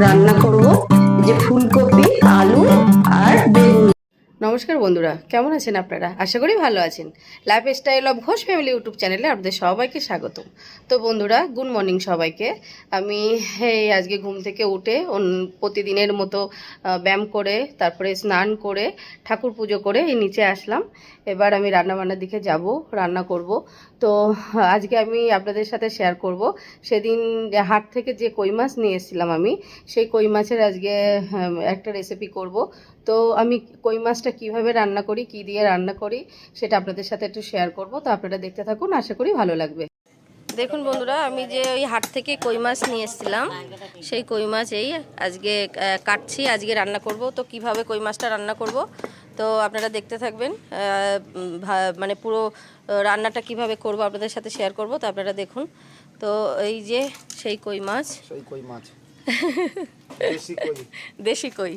রান্না করব। যে ফুলকপি নমস্কার বন্ধুরা কেমন আছেন আপনারা? আশা করি ভালো আছেন। Lifestyle of Ghosh family YouTube চ্যানেলে আপনাদের সবাইকে স্বাগত তো বন্ধুরা গুড মর্নিং সবাইকে। আমি এই আজকে ঘুম থেকে উঠে প্রতিদিনের মতো ব্যায়াম করে তারপরে স্নান করে ঠাকুর পুজো করে এই নিচে আসলাম। এবার আমি রান্নাবান্নার দিকে যাব রান্না করব। তো আজকে আমি আপনাদের সাথে শেয়ার করব। সেদিন হাট থেকে যে কই মাছ নিয়ে এসেছিলাম আমি সেই কই মাছের আজকে আহ, একটা রেসিপি করব। তো আমি কই মাছটা কীভাবে রান্না করি কি দিয়ে রান্না করি সেটা আপনাদের সাথে একটু শেয়ার করব। তো আপনারা দেখতে থাকুন আশা করি ভালো লাগবে। দেখুন বন্ধুরা আমি যে ওই হাট থেকে কই মাছ নিয়ে এসেছিলাম সেই কই মাছ এই আজকে কাটছি আজকে রান্না করব। তো কীভাবে কই মাছটা রান্না করব তো আপনারা দেখতে থাকবেন ভা- মানে পুরো রান্নাটা কীভাবে করব আপনাদের সাথে শেয়ার করব। তো আপনারা দেখুন তো এই যে সেই কই মাছ। সেই কই মাছ। দেশি কই। দেশি কই।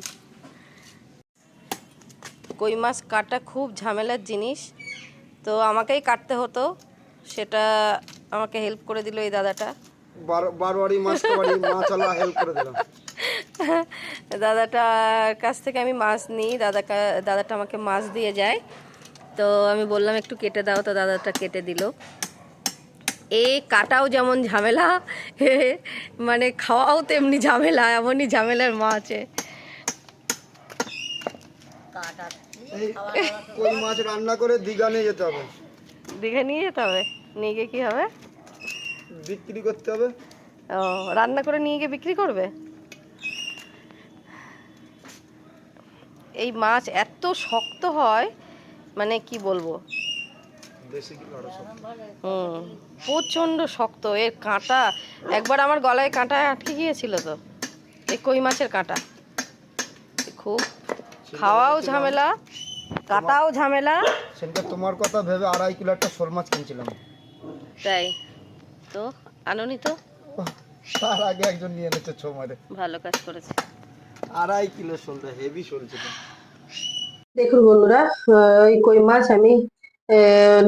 কই মাছ কাটা খুব ঝামেলার জিনিস। তো আমাকেই কাটতে হতো সেটা আমাকে হেল্প করে দিল এই দাদাটা। বারো বারোয়ারি মাছ বাড়ি হেল্প করে দিলাম। দাদাটার কাছ থেকে আমি মাছ নিই দাদা দাদাটা আমাকে মাছ দিয়ে যায়। তো আমি বললাম একটু কেটে দাও। তো দাদাটা কেটে দিল। এ কাটাও যেমন ঝামেলা এ মানে খাওয়াও তেমনি ঝামেলা এমনই ঝামেলার মাছ এ। এই কই মাছ রান্না করে দীঘা নিয়ে যেতে হবে। দীঘা নিয়ে যেতে হবে? নিয়ে গিয়ে কী হবে? বিক্রি করতে হবে। ও রান্না করে নিয়ে গিয়ে বিক্রি করবে? এই মাছ এত শক্ত হয় মানে কি বলব? হুম প্রচণ্ড শক্ত। এর কাঁটা একবার আমার গলায় কাঁটা আটকে গিয়েছিল তো। এই কই মাছের কাঁটা? খুব খাওয়াও ঝামেলা। কাটাও ঝামেলা। সেদিনকে তোমার কথা ভেবে আড়াই কিলো একটা শোল মাছ কিনছিলাম। তাই? তো আননি তো? তার আগে একজন নিয়ে এনেছে ছো মারে। ভালো কাজ করেছে। আড়াই কিলো শোলটা হেভি শোল ছিল। দেখুন বন্ধুরা ওই কই মাছ আমি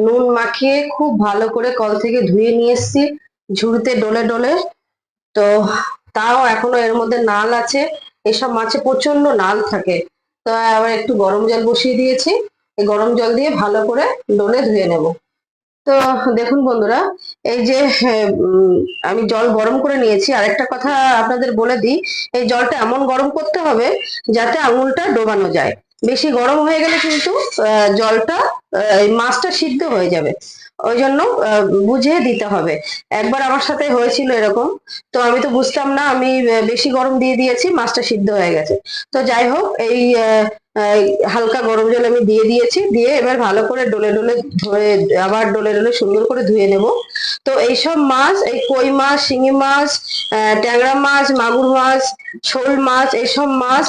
নুন মাখিয়ে খুব ভালো করে কল থেকে ধুয়ে নিয়ে এসেছি ঝুড়িতে ডলে ডলে। তো তাও এখনও এর মধ্যে নাল আছে। এসব মাছে প্রচণ্ড নাল থাকে। আবার একটু গরম জল বসিয়ে দিয়েছি। এই গরম জল দিয়ে ভালো করে ডলে ধুয়ে নেব। তো দেখুন বন্ধুরা এই যে হ্যাঁ, আমি জল গরম করে নিয়েছি। আরেকটা কথা আপনাদের বলে দিই এই জলটা এমন গরম করতে হবে যাতে আঙুলটা ডোবানো যায়। বেশি গরম হয়ে গেলে কিন্তু জলটা মাছটা সিদ্ধ হয়ে যাবে। ওই জন্য বুঝে দিতে হবে। একবার আমার সাথে হয়েছিল এরকম, তো আমি তো বুঝতাম না, আমি বেশি গরম দিয়ে দিয়েছি, মাছটা সিদ্ধ হয়ে গেছে। তো যাই হোক, এই হালকা গরম জল আমি দিয়ে দিয়েছি, দিয়ে এবার ভালো করে ডলে ডলে ধুয়ে, আবার ডলে ডলে সুন্দর করে ধুয়ে নেব। তো এইসব মাছ, এই কই মাছ, শিঙি মাছ ট্যাংরা মাছ, মাগুর মাছ, শোল মাছ, এইসব মাছ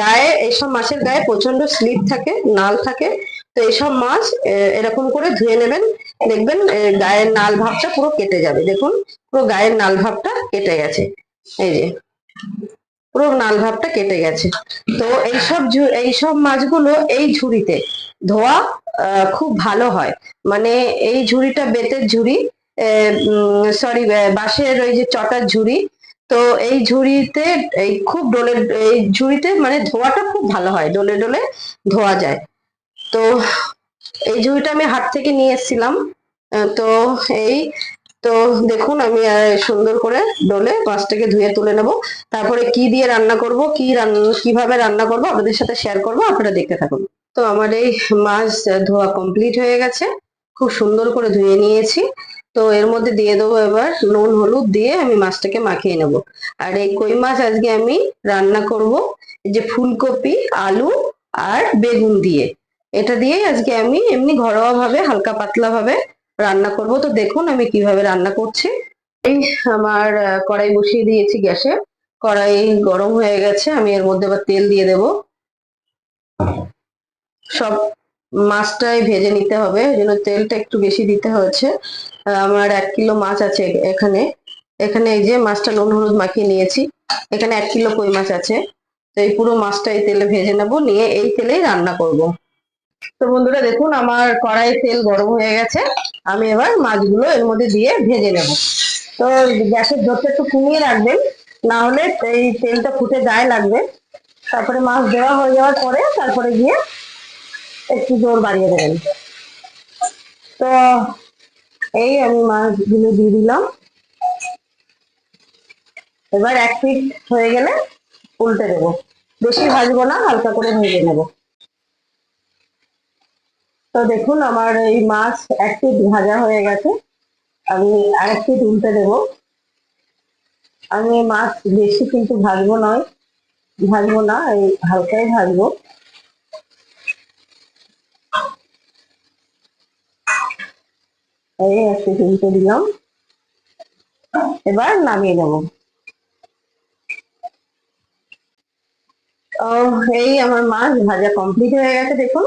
গায়ে, এইসব মাছের গায়ে প্রচণ্ড স্লিপ থাকে, নাল থাকে। এইসব মাছ এরকম করে ধুয়ে নেবেন। দেখবেন গায়ের নাল ভাবটা পুরো কেটে যাবে। দেখুন, পুরো গায়ের নাল ভাবটা কেটে গেছে। এই যে, পুরো নাল ভাবটা কেটে গেছে। তো এইসব এইসব মাছগুলো এই ঝুড়িতে ধোয়া খুব ভালো হয়। মানে এই ঝুড়িটা বেতের ঝুড়ি সরি বাঁশের ওই যে চটার ঝুড়ি। তো এই ঝুড়িতে, এই খুব ডোলে, এই ঝুড়িতে মানে ধোয়াটা খুব ভালো হয়। ডোলে ডোলে ধোয়া যায়। তো এই ঝুড়িটা আমি হাট থেকে নিয়ে এসেছিলাম তো এই, তো দেখুন আমি সুন্দর করে ডলে মাছটাকে ধুয়ে তুলে নেব। তারপরে কি দিয়ে রান্না করব, কি কীভাবে রান্না করব আপনাদের সাথে শেয়ার করব, আপনারা দেখতে থাকুন। তো আমার এই মাছ ধোয়া কমপ্লিট হয়ে গেছে, খুব সুন্দর করে ধুয়ে নিয়েছি। তো এর মধ্যে দিয়ে দেবো এবার নুন, হলুদ দিয়ে আমি মাছটাকে মাখিয়ে নেব। আর এই কই মাছ আজকে আমি রান্না করব যে ফুলকপি, আলু আর বেগুন দিয়ে। এটা দিয়েই আজকে আমি এমনি ঘরোয়া ভাবে হালকা পাতলা ভাবে রান্না করব। তো দেখুন আমি কীভাবে রান্না করছি। এই আমার কড়াই বসিয়ে দিয়েছি গ্যাসে। কড়াই গরম হয়ে গেছে, আমি এর মধ্যে আবার তেল দিয়ে দেব। সব মাছটাই ভেজে নিতে হবে, এই জন্য তেলটা একটু বেশি দিতে হয়েছে। আমার এক কিলো মাছ আছে এখানে। এখানে এই যে মাছটা নুন হলুদ মাখিয়ে নিয়েছি, এখানে এক কিলো কই মাছ আছে। তো এই পুরো মাছটা এই তেলে ভেজে নেব, নিয়ে এই তেলেই রান্না করব। তো বন্ধুরা দেখুন, আমার কড়াইয়ে তেল গরম হয়ে গেছে। আমি এবার মাছগুলো এর মধ্যে দিয়ে ভেজে নেব। তো গ্যাসের জোরটা একটু কমিয়ে রাখবেন, না হলে এই তেলটা ফুটে গায়ে লাগবে। তারপরে মাছ দেওয়া হয়ে যাওয়ার পরে তারপরে গিয়ে একটু জোর বাড়িয়ে দেবেন। তো এই আমি মাছগুলো দিয়ে দিলাম। এবার এক পিট হয়ে গেলে উল্টে দেবো। বেশি ভাজবো না, হালকা করে ভেজে নেব। তো দেখুন, আমার এই মাছ এক ভাজা হয়ে গেছে। আমি আরেক পিঠ উল্টে দেবো। আমি মাছ বেশি কিন্তু ভাজবো নয়, ভাজবো না, এই হালকাই ভাজবো। এই একটু তুলতে দিলাম। এবার নামিয়ে নেব। এই আমার মাছ ভাজা কমপ্লিট হয়ে গেছে, দেখুন।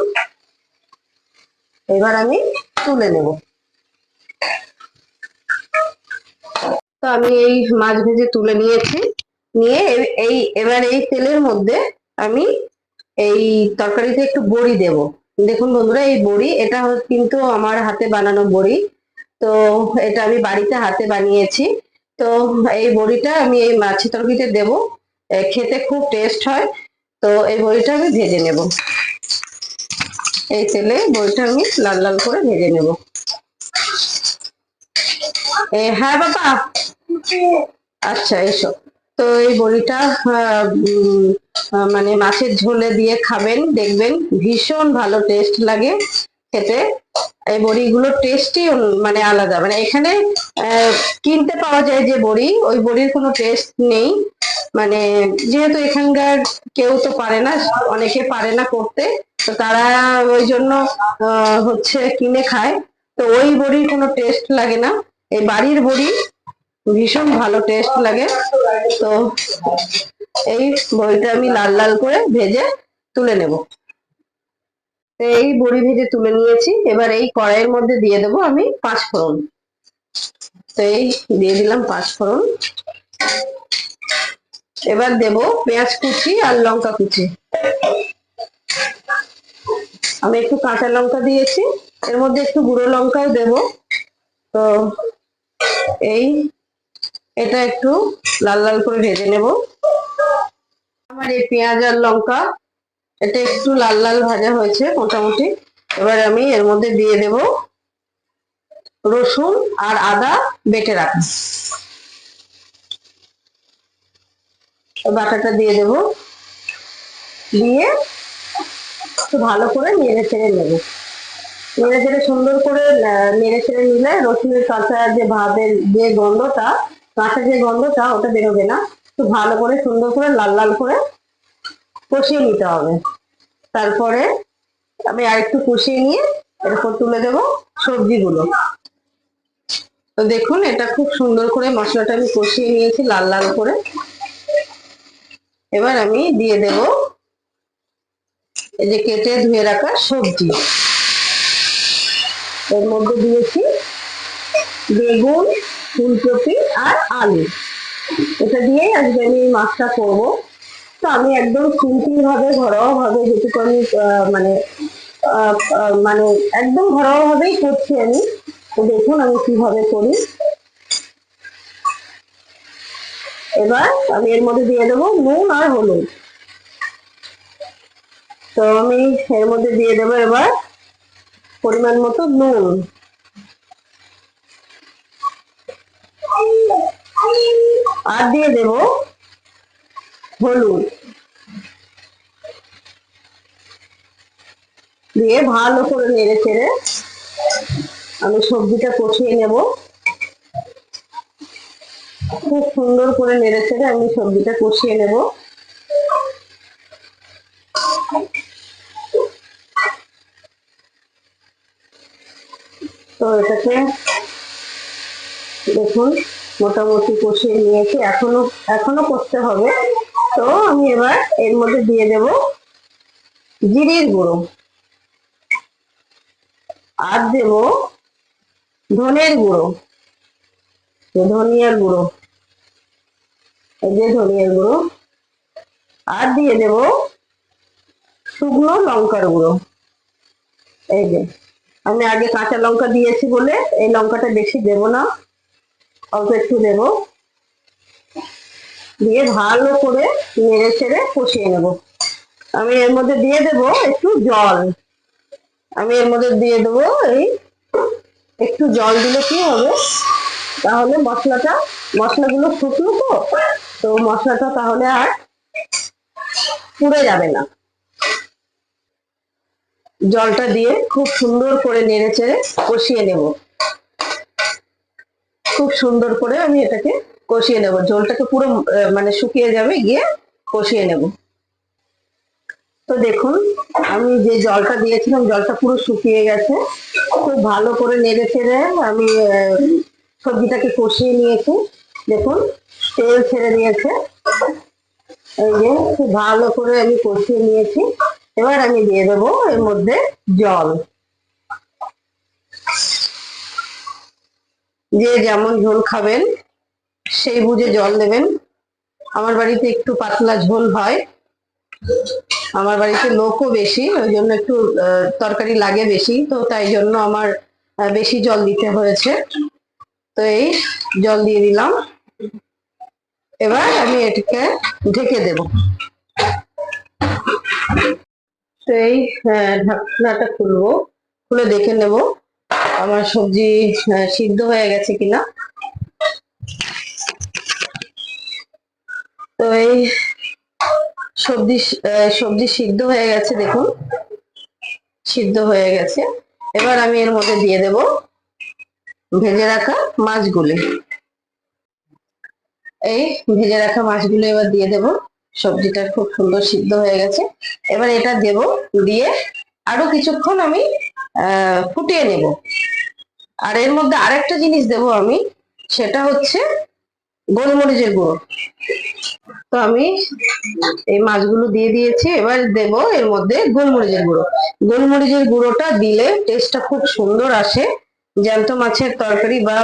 এবার আমি তুলে নেব। তো আমি এই মাছ ভেজে তুলে নিয়েছি। নিয়ে এই এবার এই তেলের মধ্যে আমি এই তরকারিতে একটু বড়ি দেব। দেখুন বন্ধুরা, এই বড়ি, এটা কিন্তু আমার হাতে বানানো বড়ি। তো এটা আমি বাড়িতে হাতে বানিয়েছি। তো এই বড়িটা আমি এই মাছের তরকারিতে দেব। খেতে খুব টেস্ট হয়। তো এই বড়িটা আমি ভেজে নেব। এই তেলে বইটা আমি লাল লাল করে ভেজে নেব। হ্যাঁ বাবা। আচ্ছা এসো। তো এই বড়িটা মানে মাছের ঝোলে দিয়ে খাবেন, দেখবেন ভীষণ ভালো টেস্ট লাগে খেতে। এই বড়িগুলো টেস্টই মানে আলাদা। মানে এখানে কিনতে পাওয়া যায় যে বড়ি, ওই বড়ির কোনো টেস্ট নেই। মানে যেহেতু এখানকার কেউ তো পারে না, অনেকে পারে না করতে। তো তারা ওই জন্য হচ্ছে কিনে খায়। তো ওই বড়ির কোনো টেস্ট লাগে না। এই বাড়ির বড়ি ভীষণ ভালো টেস্ট লাগে। তো এই বড়িটা আমি লাল লাল করে ভেজে তুলে নেব। তো এই বড়ি ভেজে তুলে নিয়েছি। এবার এই কড়াইয়ের মধ্যে দিয়ে দেবো আমি পাঁচ ফোড়ন। তো এই দিয়ে দিলাম পাঁচ ফোড়ন। এবার দেব পেঁয়াজ কুচি আর লঙ্কা কুচি। আমি একটু কাঁচা লঙ্কা দিয়েছি। এর মধ্যে একটু গুঁড়ো লঙ্কাও দেব। তো এই, এটা একটু লাল লাল করে ভেজে নেব। আমার এই পেঁয়াজ আর লঙ্কা এটা একটু লাল লাল ভাজা হয়েছে মোটামুটি। এবার আমি এর মধ্যে দিয়ে দেব রসুন আর আদা বেটে রাখা। বাটাটা দিয়ে দেব। দিয়ে একটু ভালো করে নেড়ে চেড়ে নেব। নেড়ে চেড়ে সুন্দর করে নেড়ে চেড়ে নিলে রসুনের কাঁচা যে ভাবের যে গন্ধটা, কাঁচা যে গন্ধটা, ওটা বেরোবে না। একটু ভালো করে সুন্দর করে, লাল লাল করে কষিয়ে নিতে হবে। তারপরে আমি আরেকটু কষিয়ে নিয়ে এরপর তুলে দেব সবজিগুলো। তো দেখুন, এটা খুব সুন্দর করে মশলাটা আমি কষিয়ে নিয়েছি লাল লাল করে। এবার আমি দিয়ে দেব এই যে কেটে ধুয়ে রাখা সবজি। এর মধ্যে দিয়েছি বেগুন, ফুলকপি আর আলু। এটা দিয়েই আজকে আমি মাছটা করব। তো আমি একদম সিম্পল ভাবে, ঘরোয়া ভাবে যেটুকু আমি মানে মানে একদম ঘরোয়া ভাবেই করছি আমি। তো দেখুন আমি কীভাবে করি। এবার আমি এর মধ্যে দিয়ে দেবো নুন আর হলুদ। তো আমি এর মধ্যে দিয়ে দেবো এবার পরিমাণ মতো নুন। আর দিয়ে দেব হলুদ। দিয়ে ভালো করে নেড়ে চেড়ে আমি সবজিটা কষিয়ে নেব। খুব সুন্দর করে নেড়ে চেড়ে আমি সবজিটা কষিয়ে নেব। তো এটাকে দেখুন, মোটামুটি কষিয়ে নিয়েছি। এখনও এখনও করতে হবে। তো আমি এবার এর মধ্যে দিয়ে দেব জিরের গুঁড়ো। আর দেব ধনের গুঁড়ো ধনিয়ার গুঁড়ো। এই যে ধনিয়ার গুঁড়ো। আর দিয়ে দেব শুকনো লঙ্কার গুঁড়ো। এই যে, আমি আগে কাঁচা লঙ্কা দিয়েছি বলে এই লঙ্কাটা বেশি দেব না, অল্প একটু দেব। দিয়ে ভালো করে নেড়ে চেড়ে কষিয়ে নেব। আমি এর মধ্যে দিয়ে দেব একটু জল। আমি এর মধ্যে দিয়ে দেবো এই একটু জল দিলে কি হবে? তাহলে মশলাটা, মশলাগুলো শুকনো তো তো মশলাটা তাহলে আর পুড়ে যাবে না। জলটা দিয়ে খুব সুন্দর করে নেড়ে চেড়ে কষিয়ে নেব। খুব সুন্দর করে আমি এটাকে কষিয়ে নেব। জলটাকে পুরো মানে শুকিয়ে যাবে, গিয়ে কষিয়ে নেব। তো দেখুন, আমি যে জলটা দিয়েছিলাম, জলটা পুরো শুকিয়ে গেছে। খুব ভালো করে নেড়ে চেড়ে আমি সবজিটাকে কষিয়ে নিয়েছি। দেখুন, তেল ছেড়ে দিয়েছে। এই যে, খুব ভালো করে আমি কষিয়ে নিয়েছি। এবার আমি দিয়ে দেবো এর মধ্যে জল। যে যেমন ঝোল খাবেন সেই বুঝে জল দেবেন। আমার বাড়িতে একটু পাতলা ঝোল হয়। আমার বাড়িতে লোকও বেশি ওই জন্য একটু তরকারি লাগে বেশি তো তাই জন্য আমার বেশি জল দিতে হয়েছে। তো এই জল দিয়ে দিলাম। এবার আমি এটাকে ঢেকে দেব। তো এই আহ, ঢাকনাটা খুলবো খুলে দেখে নেব। আমার সবজি সিদ্ধ হয়ে গেছে কিনা। তো এই সবজি সবজি সিদ্ধ হয়ে গেছে, দেখুন। সিদ্ধ হয়ে গেছে। এবার আমি এর মধ্যে দিয়ে দেব ভেজে রাখা মাছগুলি। এই ভেজে রাখা মাছগুলো এবার দিয়ে দেব। সবজিটা খুব সুন্দর সিদ্ধ হয়ে গেছে। এবার এটা দেব দিয়ে আরও কিছুক্ষণ আমি ফুটিয়ে নেব। আর এর মধ্যে আরেকটা জিনিস দেব আমি, সেটা হচ্ছে গোলমরিচের গুঁড়ো। তো আমি এই মাছগুলো দিয়ে দিয়েছি, এবার দেব এর মধ্যে গোলমরিচের গুঁড়ো। গোলমরিচের গুঁড়োটা দিলে টেস্টটা খুব সুন্দর আসে। জ্যান্ত মাছের তরকারি বা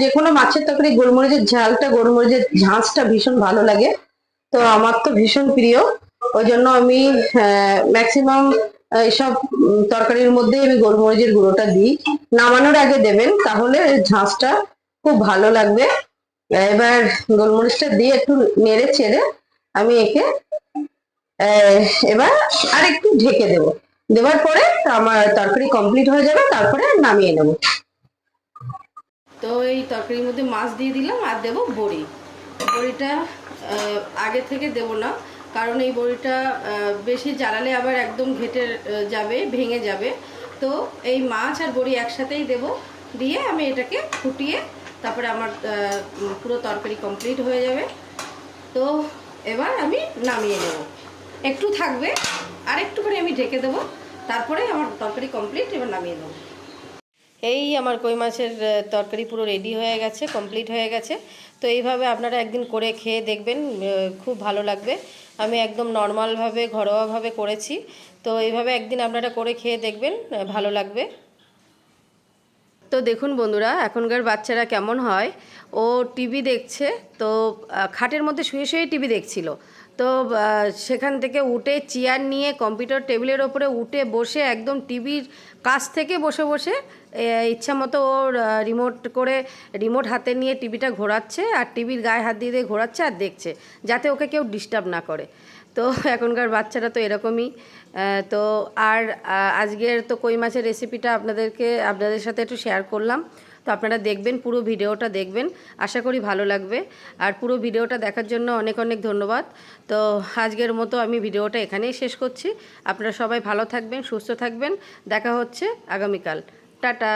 যে কোনো মাছের তরকারি গোলমরিচের ঝালটা, গোলমরিচের ঝাঁঝটা ভীষণ ভালো লাগে। তো আমার তো ভীষণ প্রিয়। ওই জন্য আমি ম্যাক্সিমাম এইসব তরকারির মধ্যে আমি গোলমরিচের গুঁড়োটা দিই। নামানোর আগে দেবেন, তাহলে ঝাঁঝটা খুব ভালো লাগবে। এবার গোলমরিচটা দিয়ে একটু নেড়ে চেড়ে আমি একে এবার আর একটু ঢেকে দেব। দেওয়ার পরে আমার তরকারি কমপ্লিট হয়ে যাবে, তারপরে নামিয়ে নেব। তো এই তরকারির মধ্যে মাছ দিয়ে দিলাম আর দেবো বড়ি। বড়িটা আগে থেকে দেব না, কারণ এই বড়িটা বেশি জ্বালালে আবার একদম ঘেটে যাবে, ভেঙে যাবে। তো এই মাছ আর বড়ি একসাথেই দেব, দিয়ে আমি এটাকে ফুটিয়ে তারপরে আমার পুরো তরকারি কমপ্লিট হয়ে যাবে। তো এবার আমি নামিয়ে নেব। একটু থাকবে, আর একটু করে আমি ঢেকে দেবো। তারপরে আমার তরকারি কমপ্লিট এবার নামিয়ে দেবো এই আমার কই মাছের তরকারি পুরো রেডি হয়ে গেছে কমপ্লিট হয়ে গেছে। তো এইভাবে আপনারা একদিন করে খেয়ে দেখবেন খুব ভালো লাগবে। আমি একদম নর্মালভাবে ঘরোয়াভাবে করেছি। তো এইভাবে একদিন আপনারা করে খেয়ে দেখবেন ভালো লাগবে। তো দেখুন বন্ধুরা, এখনকার বাচ্চারা কেমন হয়? ও টিভি দেখছে, তো খাটের মধ্যে শুয়ে শুয়ে টিভি দেখছিল। তো সেখান থেকে উঠে চেয়ার নিয়ে কম্পিউটার টেবিলের ওপরে উঠে বসে একদম টিভির কাছ থেকে বসে বসে ইচ্ছা মতো ওর রিমোট করে রিমোট হাতে নিয়ে টিভিটা ঘোরাচ্ছে আর টিভির গায়ে হাত দিয়ে দিয়ে ঘোরাচ্ছে আর দেখছে, যাতে ওকে কেউ ডিস্টার্ব না করে। তো, এখনকার বাচ্চারা তো এরকমই। তো আর আজকের তো কই মাছের রেসিপিটা আপনাদেরকে, আপনাদের সাথে একটু শেয়ার করলাম। তো আপনারা দেখবেন, পুরো ভিডিওটা দেখবেন। আশা করি ভালো লাগবে। আর পুরো ভিডিওটা দেখার জন্য অনেক অনেক ধন্যবাদ। তো আজকের মতো আমি ভিডিওটা এখানেই শেষ করছি। আপনারা সবাই ভালো থাকবেন, সুস্থ থাকবেন। দেখা হচ্ছে আগামীকাল। টাটা!